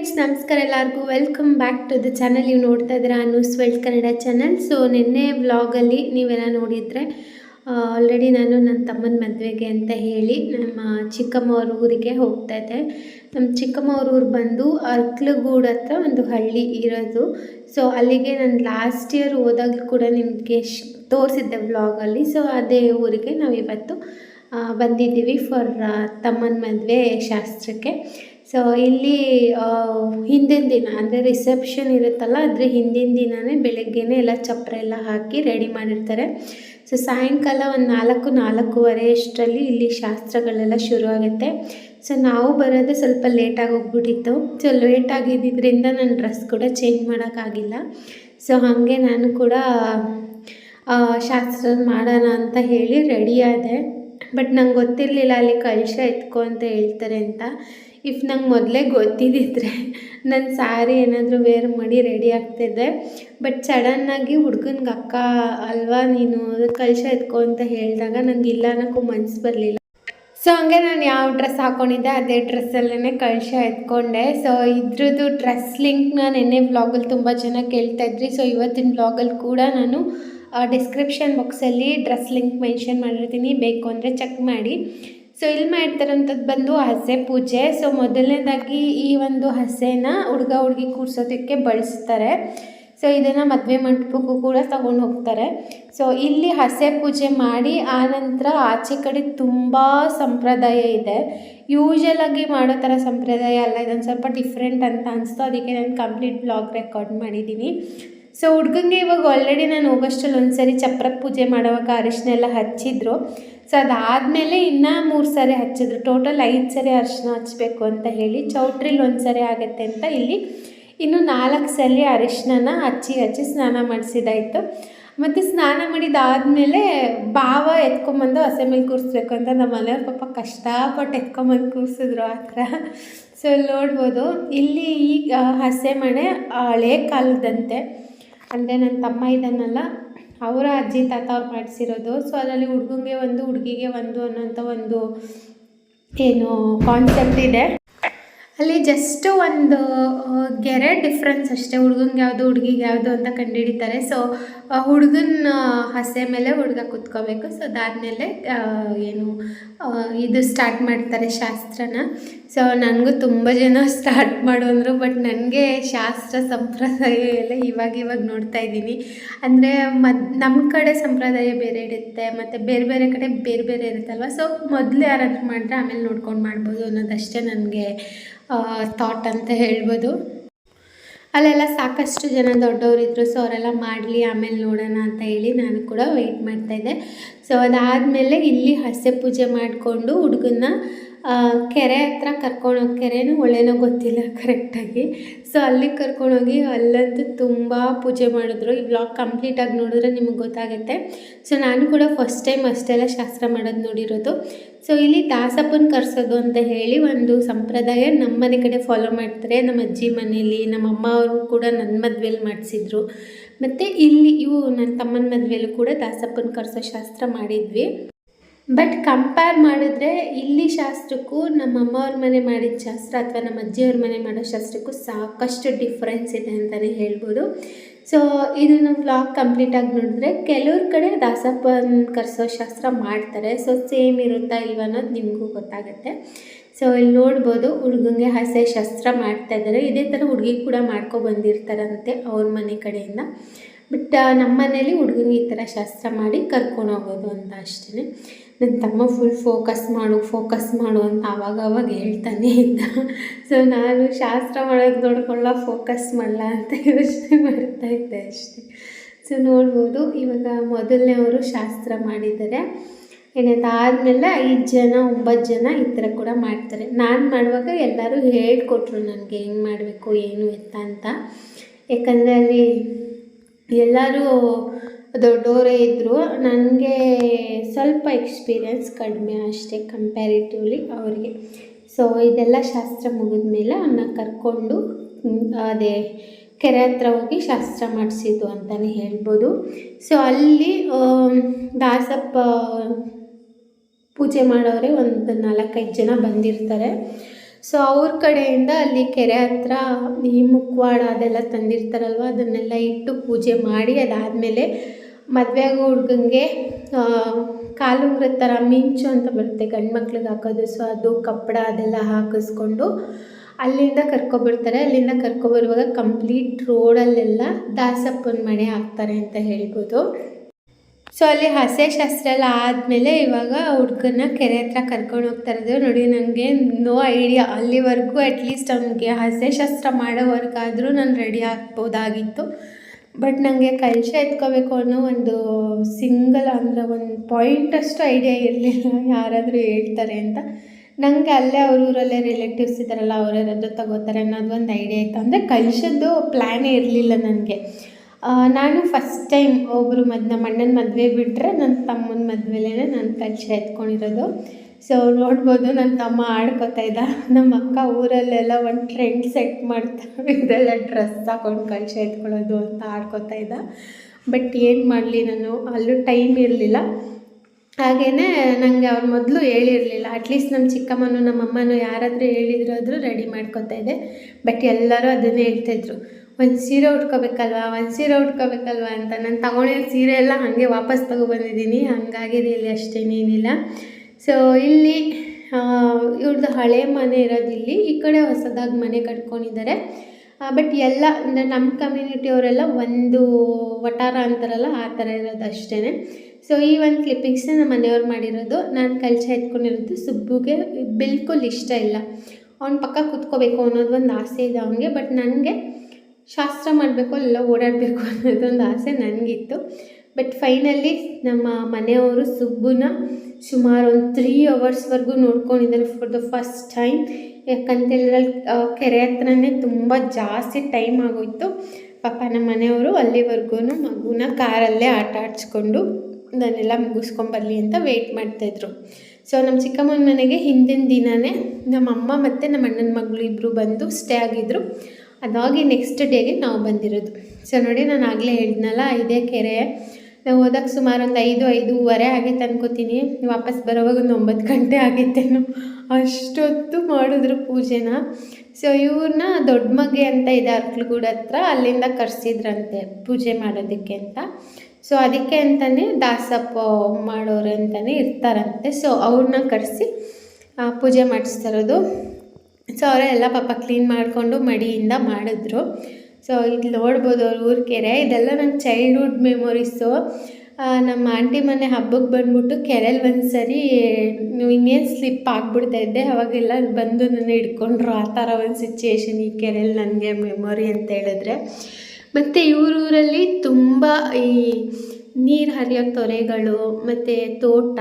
Friends, ನಮಸ್ಕಾರ ಎಲ್ಲರಿಗೂ. Welcome back to the channel ನೀವು ನೋಡ್ತಾ ಇದ್ದೀರಾ ನ್ಯೂಸ್ ವೆಲ್ಟ್ ಕನ್ನಡ ಚಾನಲ್ ಸೊ ನಿನ್ನೆ ವ್ಲಾಗಲ್ಲಿ ನೀವೆಲ್ಲ ನೋಡಿದರೆ ಆಲ್ರೆಡಿ ನಾನು ನನ್ನ ತಮ್ಮನ ಮದುವೆಗೆ ಅಂತ ಹೇಳಿ ನಮ್ಮ ಚಿಕ್ಕಮ್ಮವ್ರ ಊರಿಗೆ ಹೋಗ್ತಾ ಇದ್ದೆ. ನಮ್ಮ ಚಿಕ್ಕಮ್ಮವ್ರ ಊರು ಬಂದು ಅರ್ಕ್ಲಗೂಡ್ ಹತ್ರ ಒಂದು ಹಳ್ಳಿ ಇರೋದು. ಸೊ ಅಲ್ಲಿಗೆ ನಾನು ಲಾಸ್ಟ್ ಇಯರ್ ಹೋದಾಗಲೂ ಕೂಡ ನಿಮಗೆ ತೋರಿಸಿದ್ದೆ ವ್ಲಾಗಲ್ಲಿ ಸೊ ಅದೇ ಊರಿಗೆ ನಾವು ಇವತ್ತು ಬಂದಿದ್ದೀವಿ ಫಾರ್ ತಮ್ಮನ ಮದುವೆ ಶಾಸ್ತ್ರಕ್ಕೆ. ಸೊ ಇಲ್ಲಿ ಹಿಂದಿನ ದಿನ, ಅಂದರೆ ರಿಸೆಪ್ಷನ್ ಇರುತ್ತಲ್ಲ, ಅದ್ರ ಹಿಂದಿನ ದಿನವೇ ಬೆಳಗ್ಗೆನೇ ಎಲ್ಲ ಚಪ್ಪರ ಎಲ್ಲ ಹಾಕಿ ರೆಡಿ ಮಾಡಿರ್ತಾರೆ. ಸೊ ಸಾಯಂಕಾಲ ಒಂದು ನಾಲ್ಕು, ನಾಲ್ಕೂವರೆ ಅಷ್ಟರಲ್ಲಿ ಇಲ್ಲಿ ಶಾಸ್ತ್ರಗಳೆಲ್ಲ ಶುರು ಆಗುತ್ತೆ ಸೊ ನಾವು ಬರೋದೇ ಸ್ವಲ್ಪ ಲೇಟಾಗಿ ಹೋಗ್ಬಿಟ್ಟಿತ್ತು. ಸೊ ಲೇಟ್ ಆಗಿದ್ದರಿಂದ ನನ್ನ ಡ್ರೆಸ್ ಕೂಡ ಚೇಂಜ್ ಮಾಡೋಕ್ಕಾಗಿಲ್ಲ. ಸೊ ಹಾಗೆ ನಾನು ಕೂಡ ಶಾಸ್ತ್ರ ಮಾಡೋಣ ಅಂತ ಹೇಳಿ ರೆಡಿ ಆದೆ. ಬಟ್ ನಂಗೆ ಗೊತ್ತಿರಲಿಲ್ಲ ಅಲ್ಲಿ ಕಳಶ ಎತ್ಕೊ ಅಂತ ಹೇಳ್ತಾರೆ ಅಂತ. ಇಫ್ ನಂಗೆ ಮೊದಲೇ ಗೊತ್ತಿದ್ದಿದ್ರೆ ನನ್ನ ಸ್ಯಾರಿ ಏನಾದರೂ ವೇರ್ ಮಾಡಿ ರೆಡಿ ಆಗ್ತಿದ್ದೆ. ಬಟ್ ಸಡನ್ನಾಗಿ ಹುಡ್ಗನ್ಗೆ ಅಕ್ಕ, ಅಲ್ವಾ ನೀನು ಕಳಶ ಎತ್ಕೊ ಅಂತ ಹೇಳಿದಾಗ ನನಗೆ ಇಲ್ಲ ಅನ್ನೋಕ್ಕೂ ಮನಸ್ಸು ಬರಲಿಲ್ಲ. ಸೊ ಹಂಗೆ ನಾನು ಯಾವ ಡ್ರೆಸ್ ಹಾಕ್ಕೊಂಡಿದ್ದೆ ಅದೇ ಡ್ರೆಸ್ಸಲ್ಲೇ ಕಳಶ ಎತ್ಕೊಂಡೆ. ಸೊ ಇದ್ರದ್ದು ಡ್ರೆಸ್ ಲಿಂಕ್ನ ನೆನ್ನೆ ವ್ಲಾಗಲ್ಲಿ ತುಂಬ ಜನ ಕೇಳ್ತಾ ಇದ್ರಿ. ಸೊ ಇವತ್ತಿನ ವ್ಲಾಗಲ್ಲಿ ಕೂಡ ನಾನು ಡಿಸ್ಕ್ರಿಪ್ಷನ್ ಬಾಕ್ಸಲ್ಲಿ ಡ್ರೆಸ್ ಲಿಂಕ್ ಮೆನ್ಷನ್ ಮಾಡಿರ್ತೀನಿ. ಬೇಕು ಅಂದರೆ ಚೆಕ್ ಮಾಡಿ. ಸೊ ಇಲ್ಲಿ ಮಾಡ್ತಾರಂಥದ್ದು ಬಂದು ಹಸೆ ಪೂಜೆ. ಸೊ ಮೊದಲನೇದಾಗಿ ಈ ಒಂದು ಹಸೆನ ಹುಡುಗ ಹುಡುಗಿ ಕೂರಿಸೋದಕ್ಕೆ ಬಳಸ್ತಾರೆ. ಸೊ ಇದನ್ನು ಮದುವೆ ಮಂಟಪಕ್ಕೂ ಕೂಡ ತಗೊಂಡು ಹೋಗ್ತಾರೆ. ಸೊ ಇಲ್ಲಿ ಹಸೆ ಪೂಜೆ ಮಾಡಿ ಆನಂತರ ಆಚೆ ಕಡೆ ತುಂಬ ಸಂಪ್ರದಾಯ ಇದೆ. ಯೂಶಲಾಗಿ ಮಾಡೋ ಥರ ಸಂಪ್ರದಾಯ ಅಲ್ಲ, ಇದೊಂದು ಸ್ವಲ್ಪ ಡಿಫ್ರೆಂಟ್ ಅಂತ ಅನಿಸ್ತು. ಅದಕ್ಕೆ ನಾನು ಕಂಪ್ಲೀಟ್ ಬ್ಲಾಗ್ ರೆಕಾರ್ಡ್ ಮಾಡಿದ್ದೀನಿ ಸೊ ಹುಡ್ಗಂಗೆ ಇವಾಗ ಆಲ್ರೆಡಿ ನಾನು ಹೋಗೋಷ್ಟರಲ್ಲಿ ಒಂದು ಸರಿ ಚಪ್ರ ಪೂಜೆ ಮಾಡೋವಾಗ ಅರಿಶಿನ ಎಲ್ಲ ಹಚ್ಚಿದ್ರು. ಸೊ ಅದಾದಮೇಲೆ ಇನ್ನೂ ಮೂರು ಸರಿ ಹಚ್ಚಿದ್ರು. ಟೋಟಲ್ ಐದು ಸರಿ ಅರಿಶಿನ ಹಚ್ಚಬೇಕು ಅಂತ ಹೇಳಿ ಚೌಟ್ರಿಲಿ ಒಂದು ಸರಿ ಆಗುತ್ತೆ ಅಂತ ಇಲ್ಲಿ ಇನ್ನು ನಾಲ್ಕು ಸಲ ಅರಿಶಿನ ಹಚ್ಚಿ ಹಚ್ಚಿ ಸ್ನಾನ ಮಾಡಿಸಿದಾಯಿತು. ಮತ್ತು ಸ್ನಾನ ಮಾಡಿದಾದಮೇಲೆ ಭಾವ ಎತ್ಕೊಂಬಂದು ಹಸೆ ಮೇಲೆ ಕೂರಿಸ್ಬೇಕು ಅಂತ ನಮ್ಮ ಮನೆಯವ್ರ ಪಾಪ ಕಷ್ಟಪಟ್ಟು ಎತ್ಕೊಂಬಂದು ಕೂರಿಸಿದ್ರು ಆ ಥರ. ಸೊ ನೋಡ್ಬೋದು. ಇಲ್ಲಿ ಈಗ ಹಸೆ ಮಣೆ ಹಳೇ ಕಾಲದಂತೆ. ಅಂದರೆ ನನ್ನ ತಮ್ಮ ಇದ್ದಾನಲ್ಲ ಅವರ ಅಜ್ಜಿ ತಾತ ಅವ್ರು ಮಾಡಿಸಿರೋದು. ಸೊ ಅದರಲ್ಲಿ ಹುಡುಗಂಗೆ ಒಂದು, ಹುಡುಗಿಗೆ ಒಂದು ಅನ್ನೋಂಥ ಒಂದು ಏನು ಕಾನ್ಸೆಪ್ಟ್ ಇದೆ. ಅಲ್ಲಿ ಜಸ್ಟ್ ಒಂದು ಗೆರೆ ಡಿಫ್ರೆನ್ಸ್ ಅಷ್ಟೇ. ಹುಡುಗಂಗೆ ಯಾವುದು, ಹುಡುಗಿಗೆ ಯಾವುದು ಅಂತ ಕಂಡುಹಿಡಿತಾರೆ. ಸೊ ಹುಡುಗನ ಹಸೆ ಮೇಲೆ ಹುಡುಗ ಕೂತ್ಕೋಬೇಕು. ಸೊ ಅದಾದಮೇಲೆ ಏನು ಇದು ಸ್ಟಾರ್ಟ್ ಮಾಡ್ತಾರೆ ಶಾಸ್ತ್ರನ. ಸೊ ನನಗೂ ತುಂಬ ಜನ ಸ್ಟಾರ್ಟ್ ಮಾಡೋಂದ್ರು ಬಟ್ ನನಗೆ ಶಾಸ್ತ್ರ ಸಂಪ್ರದಾಯ ಎಲ್ಲ ಇವಾಗ ಇವಾಗ ನೋಡ್ತಾ ಇದ್ದೀನಿ. ಅಂದರೆ ಮದ್ ನಮ್ಮ ಕಡೆ ಸಂಪ್ರದಾಯ ಬೇರೆ ಇರುತ್ತೆ, ಮತ್ತು ಬೇರೆ ಬೇರೆ ಕಡೆ ಬೇರೆ ಬೇರೆ ಇರುತ್ತಲ್ವ? ಸೊ ಮೊದಲು ಯಾರಾದ್ರೂ ಮಾಡಿದ್ರೆ ಆಮೇಲೆ ನೋಡ್ಕೊಂಡು ಮಾಡ್ಬೋದು ಅನ್ನೋದಷ್ಟೇ ನನಗೆ ಥಾಟ್ ಅಂತ ಹೇಳ್ಬೋದು. ಅಲ್ಲೆಲ್ಲ ಸಾಕಷ್ಟು ಜನ ದೊಡ್ಡವರಿದ್ದರು ಸೊ ಅವರೆಲ್ಲ ಮಾಡಲಿ, ಆಮೇಲೆ ನೋಡೋಣ ಅಂತ ಹೇಳಿ ನಾನು ಕೂಡ ವೆಯ್ಟ್ ಮಾಡ್ತಾಯಿದ್ದೆ ಸೊ ಅದಾದಮೇಲೆ ಇಲ್ಲಿ ಹಸೆ ಪೂಜೆ ಮಾಡಿಕೊಂಡು ಹುಡುಗನ್ನ ಕೆರೆ ಹತ್ರ ಕರ್ಕೊಂಡೋಗಿ ಕೆರೆನೂ ಒಳ್ಳೆನೋ ಗೊತ್ತಿಲ್ಲ ಕರೆಕ್ಟಾಗಿ ಸೊ ಅಲ್ಲಿಗೆ ಕರ್ಕೊಂಡೋಗಿ ಅಲ್ಲಂತೂ ತುಂಬ ಪೂಜೆ ಮಾಡಿದ್ರು. ಈ ಬ್ಲಾಗ್ ಕಂಪ್ಲೀಟಾಗಿ ನೋಡಿದ್ರೆ ನಿಮಗೆ ಗೊತ್ತಾಗುತ್ತೆ. ಸೊ ನಾನು ಕೂಡ ಫಸ್ಟ್ ಟೈಮ್ ಅಷ್ಟೆಲ್ಲ ಶಾಸ್ತ್ರ ಮಾಡೋದು ನೋಡಿರೋದು. ಸೊ ಇಲ್ಲಿ ದಾಸಪ್ಪನ ಕರೆಸೋದು ಅಂತ ಹೇಳಿ ಒಂದು ಸಂಪ್ರದಾಯ ನಮ್ಮ ಮನೆ ಕಡೆ ಫಾಲೋ ಮಾಡ್ತಾರೆ. ನಮ್ಮ ಅಜ್ಜಿ ಮನೇಲಿ, ನಮ್ಮ ಅಮ್ಮ ಅವರು ಕೂಡ ನನ್ನ ಮದುವೆಲಿ ಮಾಡಿಸಿದ್ರು. ಮತ್ತು ಇಲ್ಲಿ ಇವು ನನ್ನ ತಮ್ಮನ ಮದುವೆಯಲ್ಲೂ ಕೂಡ ದಾಸಪ್ಪನ ಕರೆಸೋ ಶಾಸ್ತ್ರ ಮಾಡಿದ್ವಿ. ಬಟ್ ಕಂಪೇರ್ ಮಾಡಿದ್ರೆ ಇಲ್ಲಿ ಶಾಸ್ತ್ರಕ್ಕೂ ನಮ್ಮ ಅಮ್ಮವ್ರ ಮನೆ ಮಾಡಿದ ಶಾಸ್ತ್ರ ಅಥವಾ ನಮ್ಮ ಅಜ್ಜಿಯವ್ರ ಮನೆ ಮಾಡೋ ಶಾಸ್ತ್ರಕ್ಕೂ ಸಾಕಷ್ಟು ಡಿಫ್ರೆನ್ಸ್ ಇದೆ ಅಂತಲೇ ಹೇಳ್ಬೋದು. ಸೊ ಇದು ನಮ್ಮ ವ್ಲಾಗ್ ಕಂಪ್ಲೀಟಾಗಿ ನೋಡಿದ್ರೆ ಕೆಲವ್ರ ಕಡೆ ದಾಸಪ್ಪನ ಕರೆಸೋ ಶಾಸ್ತ್ರ ಮಾಡ್ತಾರೆ. ಸೊ ಸೇಮ್ ಇರುತ್ತಾ ಇಲ್ವ ಅನ್ನೋದು ನಿಮಗೂ ಗೊತ್ತಾಗುತ್ತೆ. ಸೊ ಇಲ್ಲಿ ನೋಡ್ಬೋದು ಹುಡುಗಂಗೆ ಹಸೆ ಶಸ್ತ್ರ ಮಾಡ್ತಾ ಇದ್ದಾರೆ. ಇದೇ ಥರ ಹುಡುಗಿ ಕೂಡ ಮಾಡ್ಕೊ ಬಂದಿರ್ತಾರಂತೆ ಅವ್ರ ಮನೆ ಕಡೆಯಿಂದ. ಬಟ್ ನಮ್ಮ ಮನೇಲಿ ಹುಡುಗನಿಗೆ ಈ ಥರ ಶಾಸ್ತ್ರ ಮಾಡಿ ಕರ್ಕೊಂಡು ಹೋಗೋದು ಅಂತ ಅಷ್ಟೇ ನನ್ನ ತಮ್ಮ ಫುಲ್ ಫೋಕಸ್ ಮಾಡು ಫೋಕಸ್ ಮಾಡು ಅಂತ ಆವಾಗ ಅವಾಗ ಹೇಳ್ತಾನೆ ಇದ್ದ. ಸೊ ನಾನು ಶಾಸ್ತ್ರ ಮಾಡೋದು ನೋಡ್ಕೊಳ್ಳ ಫೋಕಸ್ ಮಾಡಲ್ಲ ಅಂತ ಯೋಚನೆ ಮಾಡ್ತಾ ಇದ್ದೆ ಅಷ್ಟೇ. ಸೊ ನೋಡ್ಬೋದು ಇವಾಗ ಮೊದಲನೇ ಅವರು ಶಾಸ್ತ್ರ ಮಾಡಿದ್ದಾರೆ. ಏನಾದಾದ್ಮೇಲೆ ಐದು ಜನ, ಒಂಬತ್ತು ಜನ ಈ ಥರ ಕೂಡ ಮಾಡ್ತಾರೆ. ನಾನು ಮಾಡುವಾಗ ಎಲ್ಲರೂ ಹೇಳ್ಕೊಟ್ರು ನನಗೆ ಹೆಂಗೆ ಮಾಡಬೇಕು, ಏನು ಎತ್ತ ಅಂತ. ಯಾಕಂದರೆ ಅಲ್ಲಿ ಎಲ್ಲರೂ ದೊಡ್ಡವರೇ ಇದ್ದರು ನನಗೆ ಸ್ವಲ್ಪ ಎಕ್ಸ್ಪೀರಿಯನ್ಸ್ ಕಡಿಮೆ ಅಷ್ಟೇ ಕಂಪ್ಯಾರಿಟಿವ್ಲಿ ಅವರಿಗೆ. ಸೊ ಇದೆಲ್ಲ ಶಾಸ್ತ್ರ ಮುಗಿದ ಮೇಲೆ ಅವನ್ನ ಕರ್ಕೊಂಡು ಅದೇ ಕೆರೆ ಹತ್ರ ಹೋಗಿ ಶಾಸ್ತ್ರ ಮಾಡಿಸಿದ್ದು ಅಂತಲೇ ಹೇಳ್ಬೋದು. ಸೊ ಅಲ್ಲಿ ದಾಸಪ್ಪ ಪೂಜೆ ಮಾಡೋರೆ ಒಂದು ನಾಲ್ಕೈದು ಜನ ಬಂದಿರ್ತಾರೆ. ಸೊ ಅವ್ರ ಕಡೆಯಿಂದ ಅಲ್ಲಿ ಕೆರೆ ಹತ್ರ ಈ ಮುಖವಾಡ ಅದೆಲ್ಲ ತಂದಿರ್ತಾರಲ್ವ, ಅದನ್ನೆಲ್ಲ ಇಟ್ಟು ಪೂಜೆ ಮಾಡಿ ಅದಾದಮೇಲೆ ಮದುವೆ ಆಗೋ ಹುಡುಗಂಗೆ ಕಾಲುಂಗ್ರ ಥರ ಮಿಂಚು ಅಂತ ಬರುತ್ತೆ ಗಂಡು ಮಕ್ಳಿಗೆ ಹಾಕೋದು. ಸೊ ಅದು ಕಪ್ಪಡ ಅದೆಲ್ಲ ಹಾಕಿಸ್ಕೊಂಡು ಅಲ್ಲಿಂದ ಕರ್ಕೊಬರ್ತಾರೆ. ಅಲ್ಲಿಂದ ಕರ್ಕೊಬರುವಾಗ ಕಂಪ್ಲೀಟ್ ರೋಡಲ್ಲೆಲ್ಲ ದಾಸಪ್ಪನ ಮನೆ ಹಾಕ್ತಾರೆ ಅಂತ ಹೇಳ್ಬೋದು. ಸೊ ಅಲ್ಲಿ ಹಸೆ ಶಾಸ್ತ್ರ ಎಲ್ಲ ಆದಮೇಲೆ ಇವಾಗ ಹುಡ್ಗನ್ನ ಕೆರೆ ಹತ್ರ ಕರ್ಕೊಂಡು ಹೋಗ್ತಾ ಇರೋದು. ನೋಡಿ ನನಗೆ ನೋ ಐಡಿಯಾ ಅಲ್ಲಿವರೆಗೂ ಅಟ್ಲೀಸ್ಟ್ ಅವನಿಗೆ ಹಸೆ ಶಾಸ್ತ್ರ ಮಾಡೋವರೆಗಾದರೂ ನಾನು ರೆಡಿ ಆಗ್ಬೋದಾಗಿತ್ತು. ಬಟ್ ನನಗೆ ಕಲಶ ಎತ್ಕೋಬೇಕು ಅನ್ನೋ ಒಂದು ಸಿಂಗಲ್ ಅಂದರೆ ಒಂದು ಪಾಯಿಂಟ್ ಅಷ್ಟು ಐಡಿಯಾ ಇರಲಿಲ್ಲ. ಯಾರಾದರೂ ಹೇಳ್ತಾರೆ ಅಂತ. ನನಗೆ ಅಲ್ಲೇ ಅವ್ರ ಊರಲ್ಲೇ ರಿಲೇಟಿವ್ಸ್ ಇದ್ದಾರಲ್ಲ ಅವರೇನಾದ್ರು ತಗೋತಾರೆ ಅನ್ನೋದು ಒಂದು ಐಡಿಯಾ ಇತ್ತು. ಅಂದರೆ ಕಲಶದ್ದು ಪ್ಲ್ಯಾನೇ ಇರಲಿಲ್ಲ ನನಗೆ ನಾನು ಫಸ್ಟ್ ಟೈಮ್ ಒಬ್ಬರು ಮದ್ ನಮ್ಮ ಅಣ್ಣನ ಮದುವೆ ಬಿಟ್ಟರೆ ನನ್ನ ತಮ್ಮನ ಮದುವೆಲೇ ನಾನು ಪರಿಚಯ ಎತ್ಕೊಂಡಿರೋದು ಸೊ ನೋಡ್ಬೋದು ನನ್ನ ತಮ್ಮ ಆಡ್ಕೊತಾ ಇದ್ದ ನಮ್ಮ ಅಕ್ಕ ಊರಲ್ಲೆಲ್ಲ ಒಂದು ಟ್ರೆಂಡ್ ಸೆಟ್ ಮಾಡ್ತಾ ಇದೆಲ್ಲ ಡ್ರೆಸ್ ಹಾಕೊಂಡು ಕಲಶ ಎತ್ಕೊಳ್ಳೋದು ಅಂತ ಆಡ್ಕೊತಾ ಇದ್ದ. ಬಟ್ ಏನು ಮಾಡಲಿ ನಾನು, ಅಲ್ಲೂ ಟೈಮ್ ಇರಲಿಲ್ಲ. ಹಾಗೆಯೇ ನನಗೆ ಅವ್ರು ಮೊದಲು ಹೇಳಿರಲಿಲ್ಲ. ಅಟ್ಲೀಸ್ಟ್ ನಮ್ಮ ಚಿಕ್ಕಮ್ಮನೂ ನಮ್ಮ ಅಮ್ಮನೂ ಯಾರಾದರೂ ಹೇಳಿದ್ರಾದರೂ ರೆಡಿ ಮಾಡ್ಕೊತಾ ಇದ್ದೆ. ಬಟ್ ಎಲ್ಲರೂ ಅದನ್ನೇ ಹೇಳ್ತಾಯಿದ್ರು ಒಂದು ಸೀರೆ ಉಟ್ಕೋಬೇಕಲ್ವಾ? ಒಂದು ಸೀರೆ ಉಟ್ಕೋಬೇಕಲ್ವಾ ಅಂತ ನಾನು ತಗೊಂಡಿದ್ದ ಸೀರೆ ಎಲ್ಲ ಹಾಗೆ ವಾಪಸ್ ತೊಗೊಬಂದಿದ್ದೀನಿ. ಹಂಗಾಗಿದೆ ಇಲ್ಲಿ ಅಷ್ಟೇನೇನಿಲ್ಲ ಸೊ ಇಲ್ಲಿ ಇವ್ರದ್ದು ಹಳೆ ಮನೆ ಇರೋದಿಲ್ಲಿ ಈ ಕಡೆ ಹೊಸದಾಗಿ ಮನೆ ಕಟ್ಕೊಂಡಿದ್ದಾರೆ. ಬಟ್ ಎಲ್ಲ, ಅಂದರೆ ನಮ್ಮ ಕಮ್ಯುನಿಟಿಯವರೆಲ್ಲ ಒಂದು ವಟಾರ ಅಂತಾರಲ್ಲ, ಆ ಥರ ಇರೋದು ಅಷ್ಟೇ ಸೊ ಈ ಒಂದು ಕ್ಲಿಪ್ಪಿಂಗ್ಸ್ನ ನಮ್ಮ ಮನೆಯವ್ರು ಮಾಡಿರೋದು. ನಾನು ಕಲ್ಚ ಎತ್ಕೊಂಡಿರೋದು ಸುಬ್ಬುಗೆ. ಬಿಲ್ಕುಲ್ ಇಷ್ಟ ಇಲ್ಲ. ಅವ್ನ ಪಕ್ಕ ಕೂತ್ಕೋಬೇಕು ಅನ್ನೋದು ಒಂದು ಆಸೆ ಇದೆ ಅವನಿಗೆ ಬಟ್ ನನಗೆ ಶಾಸ್ತ್ರ ಮಾಡಬೇಕು ಎಲ್ಲ ಓಡಾಡಬೇಕು ಅನ್ನೋದೊಂದು ಆಸೆ ನನಗಿತ್ತು. ಬಟ್ ಫೈನಲಿ ನಮ್ಮ ಮನೆಯವರು ಸುಬ್ಬುನ ಸುಮಾರು ಒಂದು ತ್ರೀ ಅವರ್ಸ್ವರೆಗೂ ನೋಡ್ಕೊಂಡಿದ್ದಾರೆ ಫಾರ್ ದ ಫಸ್ಟ್ ಟೈಮ್ ಯಾಕಂತೇಳಿದ್ರಲ್ಲಿ ಕೆರೆ ಹತ್ರನೇ ತುಂಬ ಜಾಸ್ತಿ ಟೈಮ್ ಆಗೋಯ್ತು. ಪಾಪ ನಮ್ಮ ಮನೆಯವರು ಅಲ್ಲಿವರೆಗೂ ಮಗುನ ಕಾರಲ್ಲೇ ಆಟ ಆಡಿಸ್ಕೊಂಡು ನಾನೆಲ್ಲ ಮುಗಿಸ್ಕೊಂಬರ್ಲಿ ಅಂತ ವೆಯ್ಟ್ ಮಾಡ್ತಾಯಿದ್ರು ಸೊ ನಮ್ಮ ಚಿಕ್ಕಮ್ಮನ ಮನೆಗೆ ಹಿಂದಿನ ದಿನವೇ ನಮ್ಮ ಅಮ್ಮ ಮತ್ತು ನಮ್ಮ ಅಣ್ಣನ ಮಗಳು ಇಬ್ಬರು ಬಂದು ಸ್ಟೇ ಆಗಿದ್ದರು ಅದಾಗಿ ನೆಕ್ಸ್ಟ್ ಡೇಗೆ ನಾವು ಬಂದಿರೋದು. ಸೊ ನೋಡಿ ನಾನು ಆಗಲೇ ಹೇಳಿದ್ನಲ್ಲ, ಇದೇ ಕೆರೆ. ನಾವು ಹೋದಾಗ ಸುಮಾರು ಒಂದು ಐದು, ಐದೂವರೆ ಆಗೈತೆ ಅನ್ಕೋತೀನಿ ವಾಪಸ್ ಬರೋವಾಗ ಒಂದು ಒಂಬತ್ತು ಗಂಟೆ ಆಗೈತೇನೋ ಅಷ್ಟೊತ್ತು ಮಾಡಿದ್ರು ಪೂಜೆನ. ಸೊ ಇವ್ರನ್ನ ದೊಡ್ಡ ಮಗೆ ಅಂತ ಇದೆ ಅರ್ಕಲ್ಗೂಡ ಹತ್ರ, ಅಲ್ಲಿಂದ ಕರೆಸಿದ್ರಂತೆ ಪೂಜೆ ಮಾಡೋದಕ್ಕೆ ಅಂತ. ಸೊ ಅದಕ್ಕೆ ಅಂತಲೇ ದಾಸಪ್ಪ ಮಾಡೋರು ಅಂತಲೇ ಇರ್ತಾರಂತೆ. ಸೊ ಅವ್ರನ್ನ ಕರೆಸಿ ಪೂಜೆ ಮಾಡಿಸ್ತಿರೋದು ಸೊ ಅವರೆಲ್ಲ ಪಾಪ ಕ್ಲೀನ್ ಮಾಡಿಕೊಂಡು ಮಡಿಯಿಂದ ಮಾಡಿದ್ರು. ಸೊ ಇದು ನೋಡ್ಬೋದು ಅವ್ರ ಊರ ಕೆರೆ. ಇದೆಲ್ಲ ನನ್ನ ಚೈಲ್ಡ್ಹುಡ್ ಮೆಮೊರೀಸು ನಮ್ಮ ಆಂಟಿ ಮನೆ ಹಬ್ಬಕ್ಕೆ ಬಂದ್ಬಿಟ್ಟು ಕೆರೆಯಲ್ಲಿ ಒಂದು ಸರಿ ಇನ್ನೇನು ಸ್ಲಿಪ್ ಆಗಿಬಿಡ್ತಾ ಇದ್ದೆ. ಅವಾಗೆಲ್ಲ ಬಂದು ನನ್ನ ಹಿಡ್ಕೊಂಡ್ರು. ಆ ಥರ ಒಂದು ಸಿಚುಯೇಷನ್ ಈ ಕೆರೆಯಲ್ಲಿ ನನಗೆ ಮೆಮೊರಿ ಅಂತ ಹೇಳಿದ್ರೆ. ಮತ್ತು ಇವರೂರಲ್ಲಿ ತುಂಬ ಈ ನೀರು ಹರಿಯೋ ತೊರೆಗಳು, ಮತ್ತು ತೋಟ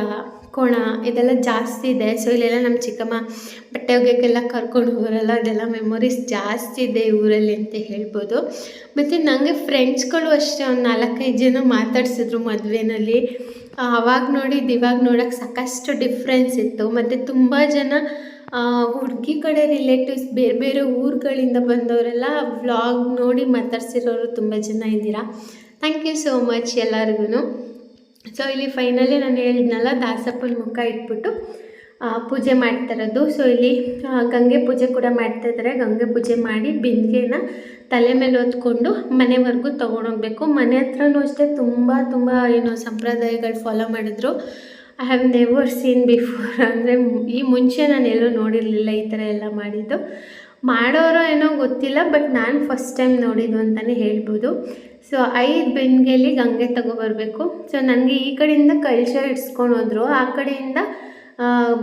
ಕೊಣ ಇದೆಲ್ಲ ಜಾಸ್ತಿ ಇದೆ. ಸೊ ಇಲ್ಲೆಲ್ಲ ನಮ್ಮ ಚಿಕ್ಕಮ್ಮ ಬಟ್ಟೆ ಒಗೆಯೋಕ್ಕೆಲ್ಲ ಕರ್ಕೊಂಡು ಹೋಗೋರಲ್ಲ, ಅದೆಲ್ಲ ಮೆಮೊರೀಸ್ ಜಾಸ್ತಿ ಇದೆ ಊರಲ್ಲಿ ಅಂತ ಹೇಳ್ಬೋದು. ಮತ್ತು ನನಗೆ ಫ್ರೆಂಡ್ಸ್ಗಳು ಅಷ್ಟೇ, ಒಂದು ನಾಲ್ಕೈದು ಜನ ಮಾತಾಡ್ಸಿದ್ರು ಮದುವೆನಲ್ಲಿ. ಆವಾಗ ನೋಡಿದ್ದು ಇವಾಗ ನೋಡೋಕ್ಕೆ ಸಾಕಷ್ಟು ಡಿಫ್ರೆನ್ಸ್ ಇತ್ತು. ಮತ್ತು ತುಂಬ ಜನ ಹುಡುಗಿ ಕಡೆ ರಿಲೇಟಿವ್ಸ್ ಬೇರೆ ಬೇರೆ ಊರುಗಳಿಂದ ಬಂದವರೆಲ್ಲ ವ್ಲಾಗ್ ನೋಡಿ ಮಾತಾಡ್ಸಿರೋರು ತುಂಬ ಜನ ಇದ್ದೀರಾ? ಥ್ಯಾಂಕ್ ಯು ಸೋ ಮಚ್ ಎಲ್ಲರಿಗೂ ಸೊ ಇಲ್ಲಿ ಫೈನಲಿ ನಾನು ಹೇಳಿದ್ನಲ್ಲ, ದಾಸಪ್ಪನ ಮುಖ ಇಟ್ಬಿಟ್ಟು ಪೂಜೆ ಮಾಡ್ತಿರೋದು ಸೊ ಇಲ್ಲಿ ಗಂಗೆ ಪೂಜೆ ಕೂಡ ಮಾಡ್ತಾ ಇದ್ದಾರೆ ಗಂಗೆ ಪೂಜೆ ಮಾಡಿ ಬಿಂದಿಗೆನ ತಲೆ ಮೇಲೆ ಹೊತ್ಕೊಂಡು ಮನೆವರೆಗೂ ತೊಗೊಂಡೋಗ್ಬೇಕು. ಮನೆ ಹತ್ರನೂ ಅಷ್ಟೇ ತುಂಬ ತುಂಬ, ಏನು ಸಂಪ್ರದಾಯಗಳು ಫಾಲೋ ಮಾಡಿದ್ರು. I have never seen before ಅಂದರೆ, ಈ ಮುಂಚೆ ನಾನು ಎಲ್ಲೂ ನೋಡಿರಲಿಲ್ಲ ಈ ಥರ ಎಲ್ಲ ಮಾಡಿದ್ದು. ಮಾಡೋರೋ ಏನೋ ಗೊತ್ತಿಲ್ಲ ಬಟ್ ನಾನು ಫಸ್ಟ್ ಟೈಮ್ ನೋಡಿದ್ದು ಅಂತಲೇ ಹೇಳ್ಬೋದು. ಸೊ ಐದು ಬೆನ್ಗೆಲಿ ಗಂಗೆ ತಗೊಬರ್ಬೇಕು. ಸೊ ನನಗೆ ಈ ಕಡೆಯಿಂದ ಕಲ್ಚರ್ ಇಡ್ಸ್ಕೊಂಡು ಹೋದ್ರು. ಆ ಕಡೆಯಿಂದ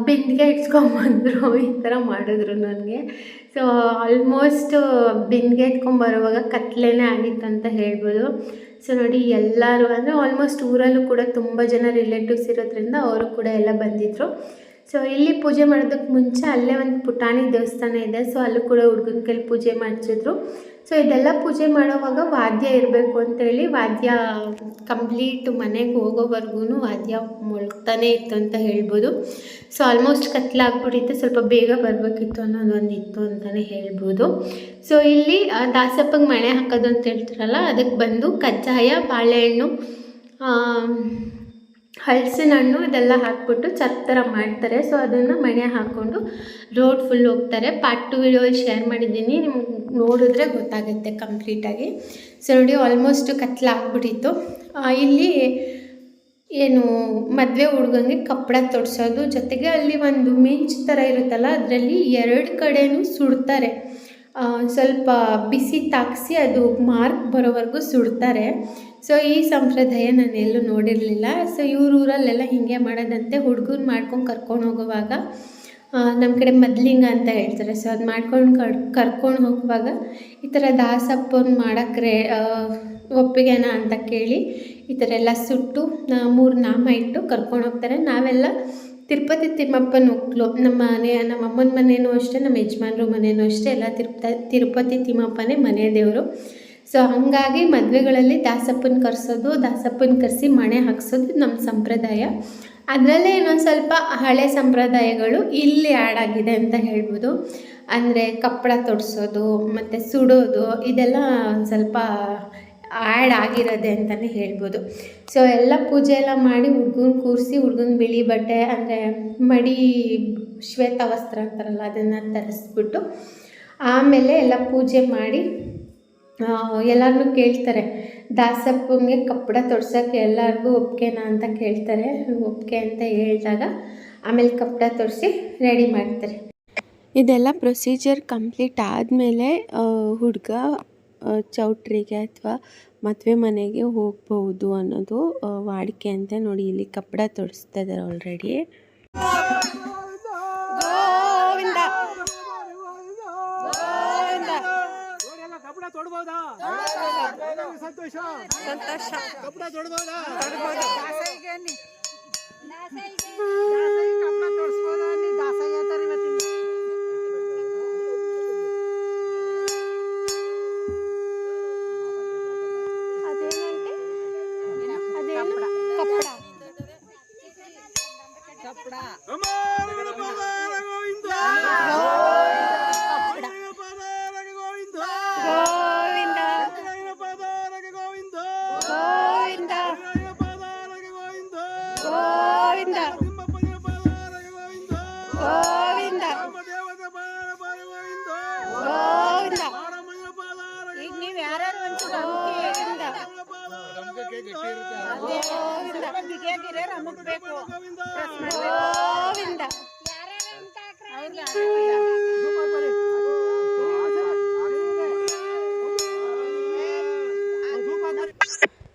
ಬಿಂದಿಗೆ ಇಟ್ಸ್ಕೊಂಬಂದರು ಈ ಥರ ಮಾಡಿದ್ರು ನನಗೆ. ಸೊ ಆಲ್ಮೋಸ್ಟ್ ಬಿಂದಿಗೆ ಇಟ್ಕೊಂಬರುವಾಗ ಕತ್ಲೆನೇ ಆಗಿತ್ತು ಅಂತ ಹೇಳ್ಬೋದು. ಸೊ ನೋಡಿ ಎಲ್ಲರೂ, ಅಂದರೆ ಆಲ್ಮೋಸ್ಟ್ ಊರಲ್ಲೂ ಕೂಡ ತುಂಬ ಜನ ರಿಲೇಟಿವ್ಸ್ ಇರೋದ್ರಿಂದ ಅವರು ಕೂಡ ಎಲ್ಲ ಬಂದಿದ್ದರು ಸೊ ಇಲ್ಲಿ ಪೂಜೆ ಮಾಡೋದಕ್ಕೆ ಮುಂಚೆ ಅಲ್ಲೇ ಒಂದು ಪುಟಾಣಿ ದೇವಸ್ಥಾನ ಇದೆ. ಸೊ ಅಲ್ಲೂ ಕೂಡ ಹುಡುಗನ ಕೈಲಿ ಪೂಜೆ ಮಾಡಿಸಿದ್ರು. ಸೊ ಇದೆಲ್ಲ ಪೂಜೆ ಮಾಡೋವಾಗ ವಾದ್ಯ ಇರಬೇಕು ಅಂತೇಳಿ ವಾದ್ಯ ಕಂಪ್ಲೀಟ್ ಮನೆಗೆ ಹೋಗೋವರೆಗೂ ವಾದ್ಯ ಮುಳುಗ್ತಾನೆ ಇತ್ತು ಅಂತ ಹೇಳ್ಬೋದು. ಸೊ ಆಲ್ಮೋಸ್ಟ್ ಕತ್ಲಾಗ್ಬಿಟ್ಟಿತ್ತು ಸ್ವಲ್ಪ ಬೇಗ ಬರಬೇಕಿತ್ತು ಅನ್ನೋದೊಂದು ಇತ್ತು ಅಂತಲೇ ಹೇಳ್ಬೋದು. ಸೊ ಇಲ್ಲಿ ದಾಸಪ್ಪಗೆ ಮಣೆ ಹಾಕೋದು ಅಂತ ಹೇಳ್ತಾರಲ್ಲ ಅದಕ್ಕೆ ಬಂದು ಕಜ್ಜಾಯ, ಬಾಳೆಹಣ್ಣು ಹಲಸಿನ ಹಣ್ಣು ಇದೆಲ್ಲ ಹಾಕ್ಬಿಟ್ಟು ಚತ್ ಥರ ಮಾಡ್ತಾರೆ. ಸೊ ಅದನ್ನು ಮಣೆ ಹಾಕ್ಕೊಂಡು ರೋಡ್ ಫುಲ್ ಹೋಗ್ತಾರೆ. ಪಾರ್ಟ್ ಟು ವಿಡಿಯೋ ಶೇರ್ ಮಾಡಿದ್ದೀನಿ. ನಿಮ್ಗೆ ನೋಡಿದ್ರೆ ಗೊತ್ತಾಗುತ್ತೆ ಕಂಪ್ಲೀಟಾಗಿ. ಸೊ ನೋಡಿ ಆಲ್ಮೋಸ್ಟ್ ಕತ್ಲಾಗ್ಬಿಟ್ಟಿತ್ತು ಇಲ್ಲಿ ಏನು ಮದುವೆ ಹುಡುಗಂಗೆ ಕಪ್ಪಡ ತೊಡಿಸೋದು, ಜೊತೆಗೆ ಅಲ್ಲಿ ಒಂದು ಮಿಂಚ್ ಥರ ಇರುತ್ತಲ್ಲ, ಅದರಲ್ಲಿ ಎರಡು ಕಡೆಯೂ ಸುಡ್ತಾರೆ. ಸ್ವಲ್ಪ ಬಿಸಿ ತಾಗಿಸಿ ಅದು ಮಾರ್ಕ್ ಬರೋವರೆಗೂ ಸುಡ್ತಾರೆ. ಸೊ ಈ ಸಂಪ್ರದಾಯ ನಾನು ಎಲ್ಲೂ ನೋಡಿರಲಿಲ್ಲ. ಸೊ ಇವ್ರ ಊರಲ್ಲೆಲ್ಲ ಹೀಗೆ ಮಾಡೋದಂತೆ ಹುಡುಗನ ಮಾಡ್ಕೊಂಡು ಕರ್ಕೊಂಡು ಹೋಗುವಾಗ ನಮ್ಮ ಕಡೆ ಮದ್ಲಿಂಗ ಅಂತ ಹೇಳ್ತಾರೆ. ಸೊ ಅದು ಮಾಡ್ಕೊಂಡು ಕರ್, ಕರ್ಕೊಂಡು ಹೋಗುವಾಗ ಈ ಥರ ದಾಸಪ್ಪನ ಮಾಡೋಕ್ಕೆ ಒಪ್ಪಿಗೆನಾ ಅಂತ ಕೇಳಿ ಈ ಥರ ಎಲ್ಲ ಸುಟ್ಟು ಮೂರು ನಾಮ ಇಟ್ಟು ಕರ್ಕೊಂಡು ಹೋಗ್ತಾರೆ. ನಾವೆಲ್ಲ ತಿರುಪತಿ ತಿಮ್ಮಪ್ಪನ ಮಕ್ಕಳು ನಮ್ಮ ಮನೆ, ನಮ್ಮ ಅಮ್ಮನ ಮನೆಯೂ ಅಷ್ಟೇ, ನಮ್ಮ ಯಜಮಾನ್ರ ಮನೆಯೂ ಅಷ್ಟೇ, ಎಲ್ಲ ತಿರುಪ ತಿರುಪತಿ ತಿಮ್ಮಪ್ಪನೇ ಮನೆ ದೇವರು. ಸೊ ಹಾಗಾಗಿ ಮದುವೆಗಳಲ್ಲಿ ದಾಸಪ್ಪನ ಕರೆಸೋದು, ದಾಸಪ್ಪನ ಕರೆಸಿ ಮಣೆ ಹಾಕ್ಸೋದು ನಮ್ಮ ಸಂಪ್ರದಾಯ. ಅದರಲ್ಲೇ ಇನ್ನೊಂದು ಸ್ವಲ್ಪ ಹಳೆ ಸಂಪ್ರದಾಯಗಳು ಇಲ್ಲಿ ಆ್ಯಡ್ ಆಗಿದೆ ಅಂತ ಹೇಳ್ಬೋದು. ಅಂದರೆ ಕಪ್ಪಳ ತೊಡಿಸೋದು, ಮತ್ತು ಸುಡೋದು, ಇದೆಲ್ಲ ಒಂದು ಸ್ವಲ್ಪ ಆ್ಯಡ್ ಆಗಿರೋದೆ ಅಂತಲೇ ಹೇಳ್ಬೋದು. ಸೊ ಎಲ್ಲ ಪೂಜೆ ಎಲ್ಲ ಮಾಡಿ ಹುಡ್ಗನ ಕೂರಿಸಿ, ಹುಡ್ಗನ ಬಿಳಿ ಬಟ್ಟೆ, ಅಂದರೆ ಮಡಿ ಶ್ವೇತ ವಸ್ತ್ರ ಅಂತಾರಲ್ಲ, ಅದನ್ನು ತರಿಸ್ಬಿಟ್ಟು ಆಮೇಲೆ ಎಲ್ಲ ಪೂಜೆ ಮಾಡಿ ಎಲ್ಲರನ್ನೂ ಕೇಳ್ತಾರೆ. ದಾಸಪ್ಪಂಗೆ ಕಪ್ಪಡ ತೊಡ್ಸೋಕ್ಕೆ ಎಲ್ಲರಿಗೂ ಒಪ್ಕೆನಾ ಅಂತ ಕೇಳ್ತಾರೆ. ಒಪ್ಪಿಗೆ ಅಂತ ಹೇಳಿದಾಗ ಆಮೇಲೆ ಕಪ್ಪಡ ತೊಡಿಸಿ ರೆಡಿ ಮಾಡ್ತಾರೆ. ಇದೆಲ್ಲ ಪ್ರೊಸೀಜರ್ ಕಂಪ್ಲೀಟ್ ಆದಮೇಲೆ ಹುಡುಗ ಚೌಟ್ರಿಗೆ ಅಥವಾ ಮದುವೆ ಮನೆಗೆ ಹೋಗ್ಬೋದು ಅನ್ನೋದು ವಾಡಿಕೆ ಅಂತ ನೋಡಿ ಇಲ್ಲಿ ಕಪ್ಪಡ ತೊಡಿಸ್ತಾ ಇದ್ದಾರೆ ಆಲ್ರೆಡಿ ಕಪಡ ತೊಡ್ಬೋದಾ ಸಂತೋಷ ಸಂತೋಷ ಕಪಡ ತೊಡ್ಬೋದಾ ಅಮ್ಮ ರಗಡ ಪಾದ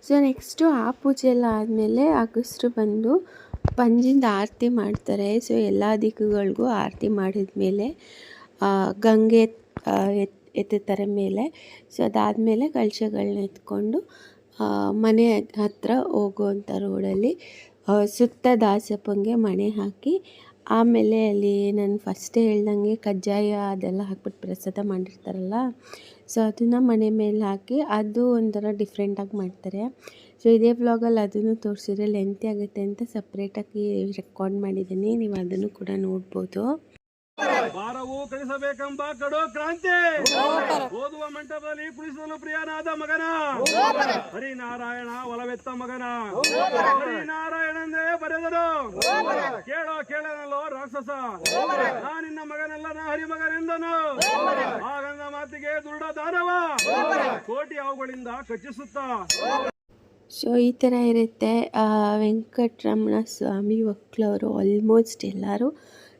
ಸೊ ನೆಕ್ಸ್ಟು ಆ ಪೂಜೆ ಎಲ್ಲ ಆದಮೇಲೆ ಅಗಸ್ರು ಬಂದು ಪಂಜಿಂದ ಆರತಿ ಮಾಡ್ತಾರೆ. ಸೊ ಎಲ್ಲ ದಿಕ್ಕುಗಳಿಗೂ ಆರತಿ ಮಾಡಿದ ಮೇಲೆ ಗಂಗೆ ಎತ್ತುತ್ತಾರೆ ಮೇಲೆ. ಸೊ ಅದಾದಮೇಲೆ ಕಳಶಗಳನ್ನ ಎತ್ಕೊಂಡು ಮನೆ ಹತ್ತಿರ ಹೋಗುವಂಥ ರೋಡಲ್ಲಿ ಸುತ್ತ ದಾಸಪ್ಪಂಗೆ ಮಣೆ ಹಾಕಿ, ಆಮೇಲೆ ಅಲ್ಲಿ ನಾನು ಫಸ್ಟೇ ಹೇಳ್ದಂಗೆ ಕಜ್ಜಾಯ ಅದೆಲ್ಲ ಹಾಕ್ಬಿಟ್ಟು ಪ್ರಸಾದ ಮಾಡಿರ್ತಾರಲ್ಲ ಸೊ ಅದನ್ನು ಮನೆ ಮೇಲೆ ಹಾಕಿ ಅದು ಒಂಥರ ಡಿಫ್ರೆಂಟಾಗಿ ಮಾಡ್ತಾರೆ. ಸೊ ಇದೇ ವ್ಲಾಗಲ್ಲಿ ಅದನ್ನು ತೋರಿಸಿದ್ರೆ ಲೆಂತಿ ಆಗುತ್ತೆ ಅಂತ ಸಪ್ರೇಟಾಗಿ ರೆಕಾರ್ಡ್ ಮಾಡಿದ್ದೀನಿ, ನೀವು ಅದನ್ನು ಕೂಡ ನೋಡ್ಬೋದು. ಭಾರವು ಕಳಿಸಬೇಕೆಂಬ ಕಡು ಕ್ರಾಂತಿ. ಓದುವ ಮಂಟಪದಲ್ಲಿ ಕುಳಿಸಲು ಪ್ರಿಯನಾದ ಮಗನ. ಹರಿನಾರಾಯಣ ಒಲವೆತ್ತ ಮಗನ. ಹರಿನಾರಾಯಣಂದೇ ಬರೆದರು ಕೇಳೋ ಕೇಳನಲ್ಲೋ ರಾಕ್ಷಸ. ನಾ ನಿನ್ನ ಮಗನಲ್ಲ ನಾ ಹರಿಮಗನೆಂದನು. ಆಗಂದ ಮಾತಿಗೆ ದುರುಡ ದಾನವ. ಕೋಟಿ ಅವುಗಳಿಂದ ಕಚ್ಚಿಸುತ್ತ. ಸೊ ಈ ಥರ ಇರುತ್ತೆ ಆ, ವೆಂಕಟರಮಣ ಸ್ವಾಮಿ ಒಕ್ಲವರು ಆಲ್ಮೋಸ್ಟ್ ಎಲ್ಲರೂ.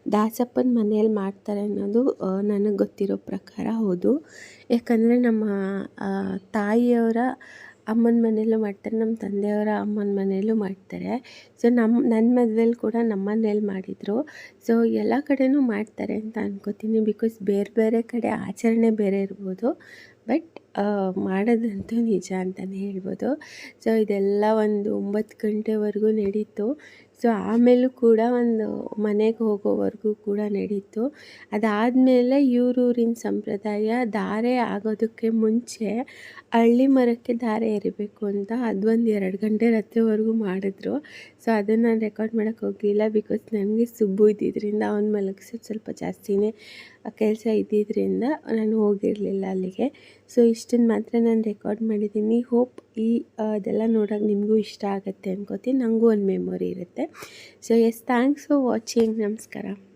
ದಾಸಪ್ಪನ ಮನೆಯಲ್ಲಿ ಮಾಡ್ತಾರೆ ಅನ್ನೋದು ನನಗೆ ಗೊತ್ತಿರೋ ಪ್ರಕಾರ ಹೌದು. ಯಾಕಂದರೆ ನಮ್ಮ ತಾಯಿಯವರ ಅಮ್ಮನ ಮನೆಯಲ್ಲೂ ಮಾಡ್ತಾರೆ, ನಮ್ಮ ತಂದೆಯವರ ಅಮ್ಮನ ಮನೆಯಲ್ಲೂ ಮಾಡ್ತಾರೆ. ಸೊ ನಮ್ಮ ನನ್ನ ಮದುವೆಲಿ ಕೂಡ ನಮ್ಮ ಮನೇಲಿ ಮಾಡಿದರು. ಸೊ ಎಲ್ಲ ಕಡೆನೂ ಮಾಡ್ತಾರೆ ಅಂತ ಅನ್ಕೋತೀನಿ. ಬಿಕಾಸ್ ಬೇರೆ ಬೇರೆ ಕಡೆ ಆಚರಣೆ ಬೇರೆ ಇರ್ಬೋದು. ಬಟ್ ಮಾಡೋದಂತೂ ನಿಜ ಅಂತಲೇ ಹೇಳ್ಬೋದು. ಸೊ ಇದೆಲ್ಲ ಒಂದು ಒಂಬತ್ತು ಗಂಟೆವರೆಗೂ ನಡೀತು. ಸೊ ಆಮೇಲೂ ಕೂಡ ಒಂದು ಮನೆಗೆ ಹೋಗೋವರೆಗೂ ಕೂಡ ನಡೀತು. ಅದಾದಮೇಲೆ ಇವ್ರೂರಿನ ಸಂಪ್ರದಾಯ ಧಾರೆ ಆಗೋದಕ್ಕೆ ಮುಂಚೆ ಹಳ್ಳಿ ಮರಕ್ಕೆ ಧಾರೆ ಎರಿಬೇಕು ಅಂತ ಅದೊಂದು ಎರಡು ಗಂಟೆ ರಾತ್ರಿವರೆಗೂ ಮಾಡಿದ್ರು. ಸೊ ಅದನ್ನು ನಾನು ರೆಕಾರ್ಡ್ ಮಾಡೋಕ್ಕೆ ಹೋಗಲಿಲ್ಲ ಬಿಕಾಸ್ ನನಗೆ ಸುಬ್ಬು ಇದ್ದಿದ್ದರಿಂದ ಅವ್ನ ಮಲಗಿಸೋದು ಸ್ವಲ್ಪ ಜಾಸ್ತಿನೇ ಕೆಲಸ ಇದ್ದಿದ್ದರಿಂದ ನಾನು ಹೋಗಿರಲಿಲ್ಲ ಅಲ್ಲಿಗೆ. ಸೊ ಇಷ್ಟನ್ನು ಮಾತ್ರ ನಾನು ರೆಕಾರ್ಡ್ ಮಾಡಿದ್ದೀನಿ. ಹೋಪ್ ಈ ಅದೆಲ್ಲ ನೋಡೋಕೆ ನಿಮಗೂ ಇಷ್ಟ ಆಗುತ್ತೆ ಅನ್ಕೋತೀನಿ. ನನಗೂ ಒಂದು ಮೆಮೊರಿ ಇರುತ್ತೆ. So yes thanks for watching ನಮಸ್ಕಾರ.